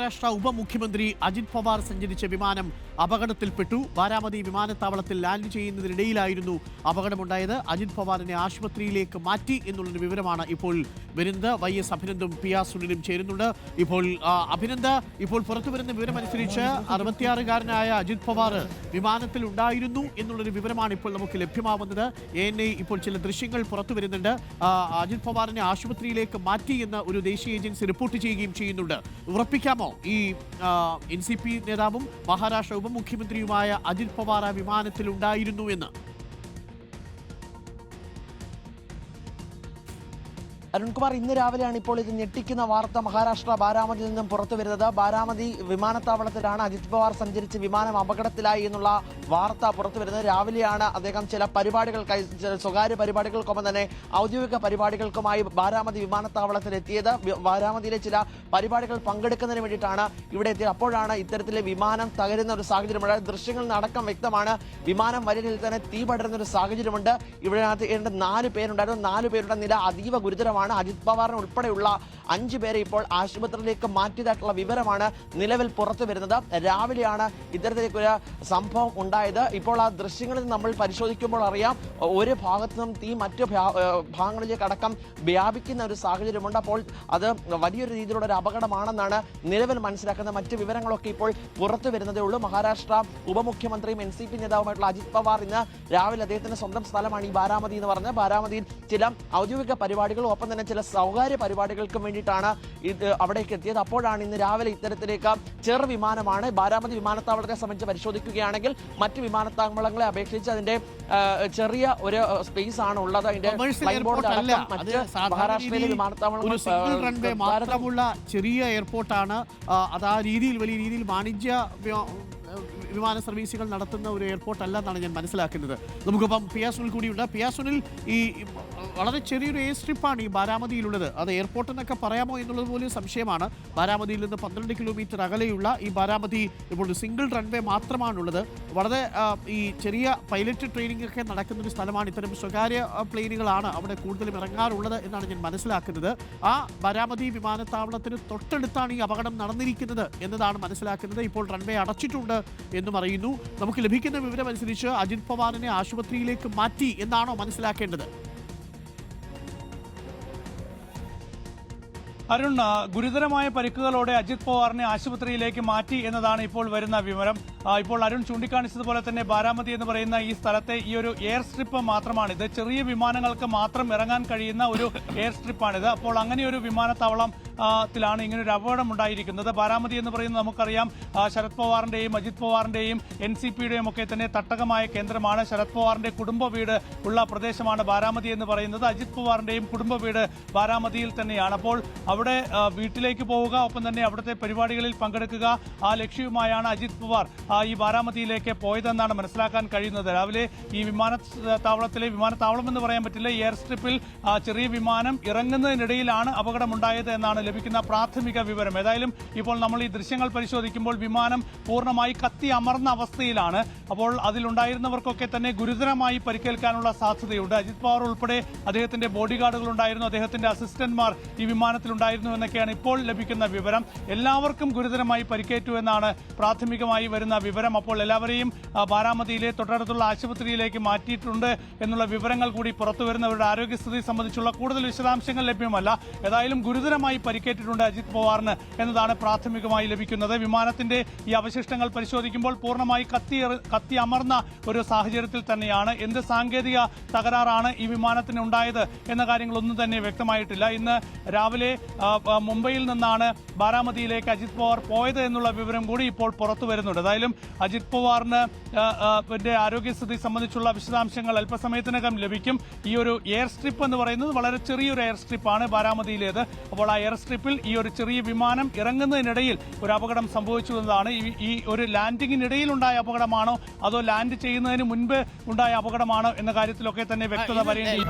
മഹാരാഷ്ട്ര ഉപമുഖ്യമന്ത്രി അജിത് പവാർ സഞ്ചരിച്ച വിമാനം അപകടത്തിൽപ്പെട്ടു. ബാരാമതി വിമാനത്താവളത്തിൽ ലാൻഡ് ചെയ്യുന്നതിനിടയിലായിരുന്നു അപകടമുണ്ടായത്. അജിത് പവാറിനെ ആശുപത്രിയിലേക്ക് മാറ്റി എന്നുള്ളൊരു വിവരമാണ് ഇപ്പോൾ വരുന്നത്. വൈ എസ് അഭിനന്ദും പി ആർ സുനിലും ചേരുന്നുണ്ട്. ഇപ്പോൾ അഭിനന്ദ ഇപ്പോൾ പുറത്തു വരുന്ന വിവരമനുസരിച്ച് അറുപത്തിയാറുകാരനായ അജിത് പവാർ വിമാനത്തിൽ ഉണ്ടായിരുന്നു എന്നുള്ളൊരു വിവരമാണ് ഇപ്പോൾ നമുക്ക് ലഭ്യമാവുന്നത്. എ എൻ ഐ ഇപ്പോൾ ചില ദൃശ്യങ്ങൾ പുറത്തു വരുന്നുണ്ട്. അജിത് പവാറിനെ ആശുപത്രിയിലേക്ക് മാറ്റി എന്ന് ഒരു ദേശീയ ഏജൻസി റിപ്പോർട്ട് ചെയ്യുകയും ചെയ്യുന്നുണ്ട്. ഉറപ്പിക്കാമോ ഈ എൻ സി പി നേതാവും മഹാരാഷ്ട്ര ഉപമുഖ്യമന്ത്രിയുമായ അജിത് വിമാനത്തിൽ ഉണ്ടായിരുന്നു അരുൺകുമാർ ഇന്ന് രാവിലെയാണ് ഇപ്പോൾ ഇത് ഞെട്ടിക്കുന്ന വാർത്ത. മഹാരാഷ്ട്ര ബാരാമതിയിൽ നിന്നും പുറത്തു വരുന്നത്. ബാരാമതി വിമാനത്താവളത്തിലാണ് അജിത് പവാർ സഞ്ചരിച്ച് വിമാനം അപകടത്തിലായി എന്നുള്ള വാർത്ത പുറത്തു വരുന്നത്. രാവിലെയാണ് അദ്ദേഹം ചില പരിപാടികൾക്കായി ചില സ്വകാര്യ പരിപാടികൾക്കൊപ്പം തന്നെ ഔദ്യോഗിക പരിപാടികൾക്കുമായി ബാരാമതി വിമാനത്താവളത്തിൽ എത്തിയത് ബാരാമതിയിലെ ചില പരിപാടികൾ പങ്കെടുക്കുന്നതിന് വേണ്ടിയിട്ടാണ് ഇവിടെ എത്തിയത്. അപ്പോഴാണ് ഇത്തരത്തിലെ വിമാനം തകരുന്ന ഒരു സാഹചര്യം. ദൃശ്യങ്ങൾ ദൃശ്യങ്ങളിൽ അടക്കം വ്യക്തമാണ് വിമാനം വലിയ തന്നെ തീ പടരുന്ന ഒരു സാഹചര്യമുണ്ട്. ഇവിടെ നാല് പേരുണ്ടായിരുന്നു. നാല് പേരുടെ നില അതീവ ഗുരുതരമാണ്. അജിത് പവാറിന് ഉൾപ്പെടെയുള്ള അഞ്ചു പേരെ ഇപ്പോൾ ആശുപത്രിയിലേക്ക് മാറ്റിയതായിട്ടുള്ള വിവരമാണ് നിലവിൽ പുറത്തു വരുന്നത്. രാവിലെയാണ് ഇത്തരത്തിലേക്കൊരു സംഭവം ഉണ്ടായത്. ഇപ്പോൾ ആ ദൃശ്യങ്ങളിൽ നമ്മൾ പരിശോധിക്കുമ്പോൾ അറിയാം ഒരു ഭാഗത്തു നിന്നും തീ മറ്റു ഭാഗങ്ങളിലേക്ക് അടക്കം വ്യാപിക്കുന്ന ഒരു സാഹചര്യമുണ്ട്. അപ്പോൾ അത് വലിയൊരു രീതിയിലുള്ള ഒരു അപകടമാണെന്നാണ് നിലവിൽ മനസ്സിലാക്കുന്ന മറ്റ് വിവരങ്ങളൊക്കെ ഇപ്പോൾ പുറത്തു വരുന്നതേ ഉള്ളൂ. മഹാരാഷ്ട്ര ഉപമുഖ്യമന്ത്രിയും എൻ സി പി നേതാവുമായിട്ടുള്ള അജിത് പവാർ ഇന്ന് രാവിലെ അദ്ദേഹത്തിന്റെ സ്വന്തം സ്ഥലമാണ് ഈ ബാരാമതി എന്ന് പറഞ്ഞത് ബാരാമതിയിൽ ചില ഔദ്യോഗിക പരിപാടികളും ഒപ്പം തന്നെ ചില സ്വകാര്യ പരിപാടികൾക്കും വേണ്ടിയിട്ടാണ് ഇത് അവിടേക്ക് എത്തിയത്. അപ്പോഴാണ് ഇന്ന് രാവിലെ ഇത്തരത്തിലേക്ക് ചെറു വിമാനമാണ് ബാരാമതി വിമാനത്താവളത്തെ സംബന്ധിച്ച് പരിശോധിക്കുകയാണെങ്കിൽ മറ്റ് വിമാനത്താവളങ്ങളെ അപേക്ഷിച്ച് അതിന്റെ ചെറിയ ഒരു സ്പേസ് ആണ് ഉള്ളത്. അതിന്റെ മഹാരാഷ്ട്രയിലെ വിമാനത്താവളം ചെറിയ എയർപോർട്ടാണ് അത് ആ രീതിയിൽ വലിയ രീതിയിൽ വാണിജ്യ വിമാന സർവീസുകൾ നടത്തുന്ന ഒരു എയർപോർട്ട് അല്ല എന്നാണ് ഞാൻ മനസ്സിലാക്കുന്നത്. നമുക്കിപ്പം പിയാസുനിൽ കൂടിയുണ്ട്. പിയാസുനിൽ ഈ വളരെ ചെറിയൊരു എയർ സ്ട്രിപ്പാണ് ഈ ബാരാമതിയിലുള്ളത്. അത് എയർപോർട്ട് എന്നൊക്കെ പറയാമോ എന്നുള്ളത് പോലും സംശയമാണ്. ബാരാമതിയിൽ നിന്ന് പന്ത്രണ്ട് കിലോമീറ്റർ അകലെയുള്ള ഈ ബാരാമതി ഇപ്പോൾ സിംഗിൾ റൺവേ മാത്രമാണുള്ളത്. വളരെ ഈ ചെറിയ പൈലറ്റ് ട്രെയിനിങ് ഒക്കെ നടക്കുന്ന ഒരു സ്ഥലമാണ്. ഇത്തരം സ്വകാര്യ പ്ലെയിനുകളാണ് അവിടെ കൂടുതലും ഇറങ്ങാറുള്ളത് എന്നാണ് ഞാൻ മനസ്സിലാക്കുന്നത്. ആ ബാരാമതി വിമാനത്താവളത്തിന് തൊട്ടടുത്താണ് ഈ അപകടം നടന്നിരിക്കുന്നത് എന്നതാണ് മനസ്സിലാക്കുന്നത്. ഇപ്പോൾ റൺവേ അടച്ചിട്ടുണ്ട് എന്നും അറിയുന്നു. നമുക്ക് ലഭിക്കുന്ന വിവരം അനുസരിച്ച് അജിത് പവാറിനെ ആശുപത്രിയിലേക്ക് മാറ്റി എന്നാണോ മനസ്സിലാക്കേണ്ടത്. അരുൺ ഗുരുതരമായ പരിക്കുകളോടെ അജിത് പവാറിനെ ആശുപത്രിയിലേക്ക് മാറ്റി എന്നതാണ് ഇപ്പോൾ വരുന്ന വിവരം. ഇപ്പോൾ അരുൺ ചൂണ്ടിക്കാണിച്ചതുപോലെ തന്നെ ബാരാമതി എന്ന് പറയുന്ന ഈ സ്ഥലത്തെ ഈ ഒരു എയർ സ്ട്രിപ്പ് മാത്രമാണ് ഇത് ചെറിയ വിമാനങ്ങൾക്ക് മാത്രം ഇറങ്ങാൻ കഴിയുന്ന ഒരു എയർ സ്ട്രിപ്പാണിത് അപ്പോൾ അങ്ങനെ ഒരു വിമാനത്താവളം ത്തിലാണ് ഇങ്ങനെ ഒരു അപകടം ഉണ്ടായിരിക്കുന്നത്. ബാരാമതി എന്ന് പറയുന്നത് നമുക്കറിയാം ശരത് പവാറിന്റെയും അജിത് പവാറിന്റെയും എൻ സി പിയുടെയും ഒക്കെ തന്നെ തട്ടകമായ കേന്ദ്രമാണ്. ശരത് പവാറിന്റെ കുടുംബ വീട് ഉള്ള പ്രദേശമാണ് ബാരാമതി എന്ന് പറയുന്നത്. അജിത് പവാറിന്റെയും കുടുംബ വീട് ബാരാമതിയിൽ തന്നെയാണ്. അപ്പോൾ അവിടെ വീട്ടിലേക്ക് പോവുക ഒപ്പം തന്നെ അവിടുത്തെ പരിപാടികളിൽ പങ്കെടുക്കുക ആ ലക്ഷ്യവുമായാണ് അജിത് പവാർ. ഈ ബാരാമതിയിലേക്ക് പോയതെന്നാണ് മനസ്സിലാക്കാൻ കഴിയുന്നത്. രാവിലെ ഈ വിമാനത്താവളത്തിലെ വിമാനത്താവളം എന്ന് പറയാൻ പറ്റില്ല എയർ സ്ട്രിപ്പിൽ ചെറിയ വിമാനം ഇറങ്ങുന്നതിനിടയിലാണ് അപകടമുണ്ടായത് എന്നാണ് ലഭിക്കുന്ന പ്രാഥമിക വിവരം. ഏതായാലും ഇപ്പോൾ നമ്മൾ ഈ ദൃശ്യങ്ങൾ പരിശോധിക്കുമ്പോൾ വിമാനം പൂർണമായി കത്തി അമർന്ന അവസ്ഥയിലാണ്. അപ്പോൾ അതിലുണ്ടായിരുന്നവർക്കൊക്കെ തന്നെ ഗുരുതരമായി പരിക്കേൽക്കാനുള്ള സാധ്യതയുണ്ട്. അജിത് പവാർ ഉൾപ്പെടെ അദ്ദേഹത്തിന്റെ ബോഡി ഗാർഡുകൾ ഉണ്ടായിരുന്നു അദ്ദേഹത്തിന്റെ അസിസ്റ്റന്റ്മാർ ഈ വിമാനത്തിലുണ്ടായിരുന്നു എന്നൊക്കെയാണ് ഇപ്പോൾ ലഭിക്കുന്ന വിവരം. എല്ലാവർക്കും ഗുരുതരമായി പരിക്കേറ്റു എന്നാണ് പ്രാഥമികമായി വരുന്ന വിവരം. അപ്പോൾ എല്ലാവരെയും ബാരാമതിയിലെ തൊട്ടടുത്തുള്ള ആശുപത്രിയിലേക്ക് മാറ്റിയിട്ടുണ്ട് എന്നുള്ള വിവരങ്ങൾ കൂടി പുറത്തു വരുന്നവരുടെ ആരോഗ്യസ്ഥിതി സംബന്ധിച്ചുള്ള കൂടുതൽ വിശദാംശങ്ങൾ ലഭ്യമല്ല. ഏതായാലും ഗുരുതരമായി പരിക്കേറ്റിട്ടുണ്ട് അജിത് പവാറിന് എന്നതാണ് പ്രാഥമികമായി ലഭിക്കുന്നത്. വിമാനത്തിന്റെ ഈ അവശിഷ്ടങ്ങൾ പരിശോധിക്കുമ്പോൾ പൂർണമായി കത്തി കത്തി അമർന്ന ഒരു സാഹചര്യത്തിൽ തന്നെയാണ്. എന്ത് സാങ്കേതിക തകരാറാണ് ഈ വിമാനത്തിന് ഉണ്ടായത് എന്ന കാര്യങ്ങളൊന്നും തന്നെ വ്യക്തമായിട്ടില്ല. ഇന്ന് രാവിലെ മുംബൈയിൽ നിന്നാണ് ബാരാമതിയിലേക്ക് അജിത് പവാർ പോയത് എന്നുള്ള വിവരം കൂടി ഇപ്പോൾ പുറത്തു വരുന്നുണ്ട്. ഏതായാലും അജിത് പവാറിന് ആരോഗ്യസ്ഥിതി സംബന്ധിച്ചുള്ള വിശദാംശങ്ങൾ അല്പസമയത്തിനകം ലഭിക്കും. ഈ ഒരു എയർ സ്ട്രിപ്പ് എന്ന് പറയുന്നത് വളരെ ചെറിയൊരു എയർ സ്ട്രിപ്പാണ് ബാരാമതിയിലേത്. അപ്പോൾ ആ എയർ സ്ട്രിപ്പിൽ ഈ ഒരു ചെറിയ വിമാനം ഇറങ്ങുന്നതിനിടയിൽ ഒരു അപകടം സംഭവിച്ചു എന്നതാണ്. ഈ- ഒരു ലാൻഡിങ്ങിനിടയിൽ ഉണ്ടായ അപകടമാണോ അതോ ലാൻഡ് ചെയ്യുന്നതിന് മുൻപ് ഉണ്ടായ അപകടമാണോ എന്ന കാര്യത്തിലൊക്കെ തന്നെ വ്യക്തത വരേണ്ടി